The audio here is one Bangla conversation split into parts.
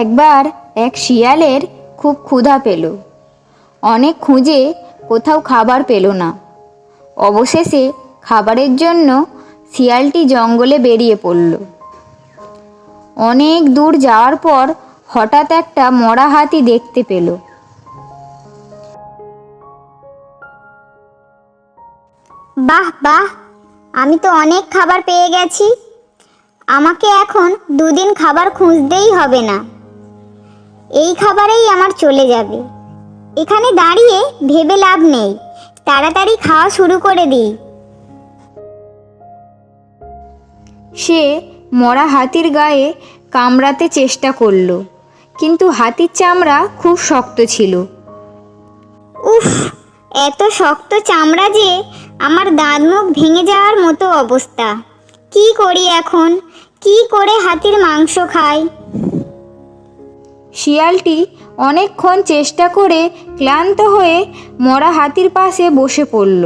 একবার এক শিয়ালের খুব ক্ষুধা পেল। অনেক খুঁজে কোথাও খাবার পেল না। অবশেষে খাবারের জন্য শিয়ালটি জঙ্গলে বেরিয়ে পড়ল। অনেক দূর যাওয়ার পর হঠাৎ একটা মরা হাতি দেখতে পেল। বাহ বাহ, আমি তো অনেক খাবার পেয়ে গেছি। আমাকে এখন দুদিন খাবার খুঁজতেই হবে না। এই খাবারেই আমার চলে যাবে। এখানে দাঁড়িয়ে ভেবে লাভ নেই। তাড়াতাড়ি খাওয়া শুরু করে দিই। সে মরা হাতির গায়ে কামড়াতে চেষ্টা করল কিন্তু হাতির চামড়া খুব শক্ত ছিল। উফ এত শক্ত চামড়া যে আমার দাঁত মুখ ভেঙে যাওয়ার মতো অবস্থা। কি করি এখন? কি করে হাতির মাংস খাই? শিয়ালটি অনেকক্ষণ চেষ্টা করে ক্লান্ত হয়ে মরা হাতির পাশে বসে পড়ল।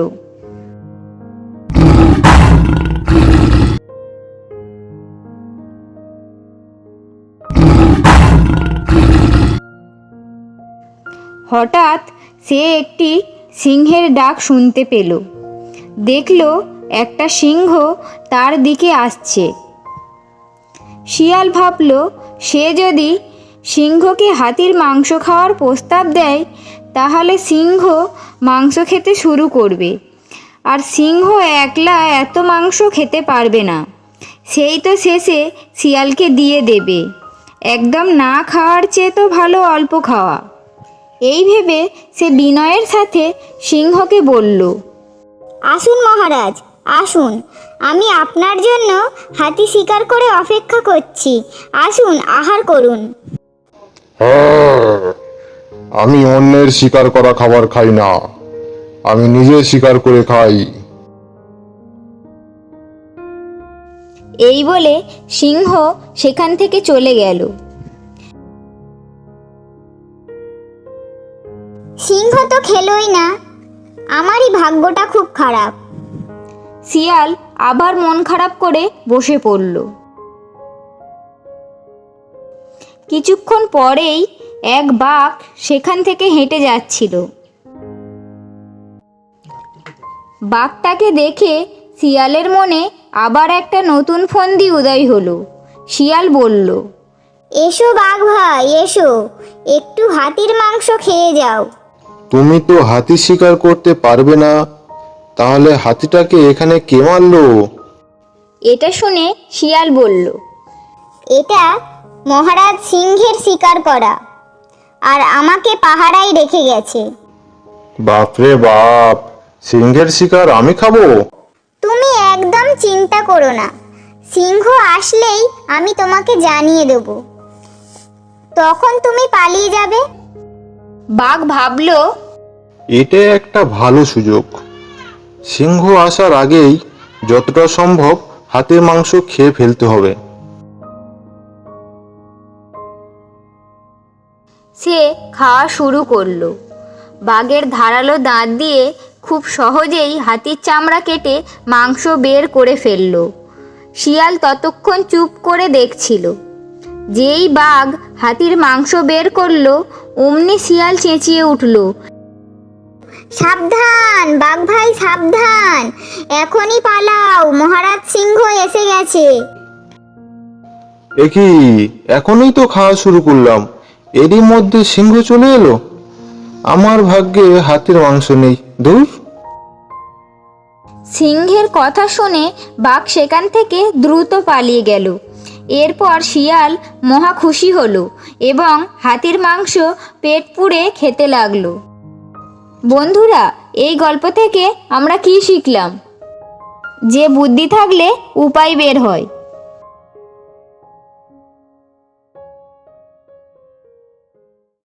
হঠাৎ সে একটি সিংহের ডাক শুনতে পেল। দেখল একটা সিংহ তার দিকে আসছে। শিয়াল ভাবল, সে যদি সিংহকে হাতির মাংস খাওয়ার প্রস্তাব দেয়, তাহলে সিংহ মাংস খেতে শুরু করবে। আর সিংহ একলা এত মাংস খেতে পারবে না। সেই তো শেষে শিয়ালকে দিয়ে দেবে। একদম না খাওয়ার চেয়ে তো ভালো অল্প খাওয়া। এই ভেবে সে বিনয়ের সাথে সিংহকে বলল, আসুন মহারাজ, আসুন। আমি আপনার জন্য হাতি শিকার করে অপেক্ষা করছি। আসুন, আহার করুন। আমি অন্যের শিকার করা খাবার খাই না। আমি নিজে শিকার করে খাই। এই বলে সিংহ সেখান থেকে চলে গেল। সিংহ তো খেলোই না। আমারই ভাগ্যটা খুব খারাপ। শিয়াল আবার মন খারাপ করে বসে পড়ল। কিছুক্ষণ পরেই এক বাঘ সেখান থেকে হেঁটে যাচ্ছিল। বাঘটাকে দেখে শিয়ালের মনে আবার একটা নতুন ফন্দি উদয় হলো। শিয়াল বলল এসো বাঘ ভাই এসো। একটু হাতির মাংস খেয়ে যাও। তুমি তো হাতি শিকার করতে পারবে না। তাহলে হাতিটাকে এখানে কে মারলো? এটা শুনে শিয়াল বলল এটা মহারাজ সিংহের শিকার করা। আর আমাকে পাহারায় রেখে গেছে। বাপরে বাপ সিংহের শিকার আমি খাব? তুমি একদম চিন্তা করো না। সিংহ আসলেই আমি তোমাকে জানিয়ে দেব। তখন তুমি পালিয়ে যাবে। বাঘ ভাবলো এটা একটা ভালো সুযোগ। সিংহ আসার আগেই যতটা সম্ভব হাতির মাংস খেয়ে ফেলতে হবে। সে খাওয়া শুরু করল। বাঘের ধারালো দাঁত দিয়ে খুব সহজেই হাতির চামড়া কেটে মাংস বের করে ফেলল। শিয়াল ততক্ষণ চুপ করে দেখছিল। যেই বাঘ হাতির মাংস বের করল অমনি শিয়াল চেঁচিয়ে উঠল। সাবধান বাঘ ভাই সাবধান। এখনই পালাও মহারাজ সিংহ এসে গেছে। একই এখনই তো খাওয়া শুরু করলাম। এরই মধ্যে সিংহ চলে এলো। আমার ভাগ্যে হাতির মাংস নেই। দূর সিংহের কথা শুনে বাঘ সেখান থেকে দ্রুত পালিয়ে গেল। এরপর শিয়াল মহা খুশি হলো এবং হাতির মাংস পেট পুড়ে খেতে লাগল। বন্ধুরা, এই গল্প থেকে আমরা কি শিখলাম? যে বুদ্ধি থাকলে উপায় বের হয়।